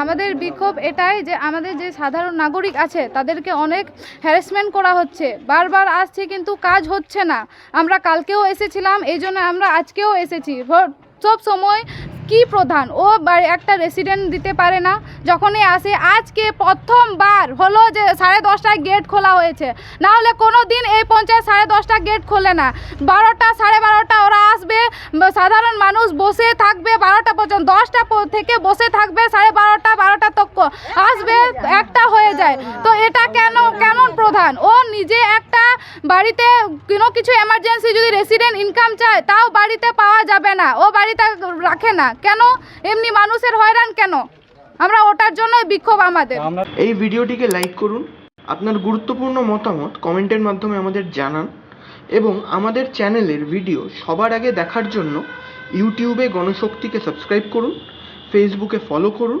আমাদের বিক্ষোভ এটাই যে আমাদের যে সাধারণ নাগরিক আছে তাদেরকে অনেক হ্যারাসমেন্ট করা হচ্ছে। বারবার আসছে কিন্তু কাজ হচ্ছে না। আমরা কালকেও এসেছিলাম এই জন্য আমরা আজকেও এসেছি। সব সময় কি প্রধান? ও একটা রেসিডেন্ট দিতে পারে না। যখনই আসে, আজকে প্রথমবার হলো যে সাড়ে দশটায় গেট খোলা হয়েছে। না হলে কোনো দিন এই পঞ্চায়েত সাড়ে দশটা গেট খোলে না। বারোটা, সাড়ে বারোটা ওরা আসবে, সাধারণ মানুষ বসে থাকবে বারোটা পর্যন্ত, দশটা থেকে বসে থাকবে সাড়ে বারোটা বারোটা আসবে, একটা হয়ে যায়। তো এটা কেন, কেমন প্রধান? ও নিজে একটা বাড়িতে কোনো কিছু এমার্জেন্সি যদি রেসিডেন্ট ইনকাম চায়, তাও বাড়িতে পাওয়া যাবে না। ও বাড়িতে রাখে না। কেন? এমনি মানুষের হয়রান কেন? আমরা ওটার জন্যই বিক্ষোভ আমাদের। এই ভিডিওটিকে লাইক করুন, আপনার গুরুত্বপূর্ণ মতামত কমেন্টের মাধ্যমে আমাদের জানান, এবং আমাদের চ্যানেলের ভিডিও সবার আগে দেখার জন্য ইউটিউবে গণশক্তিকে সাবস্ক্রাইব করুন ফেসবুকে ফলো করুন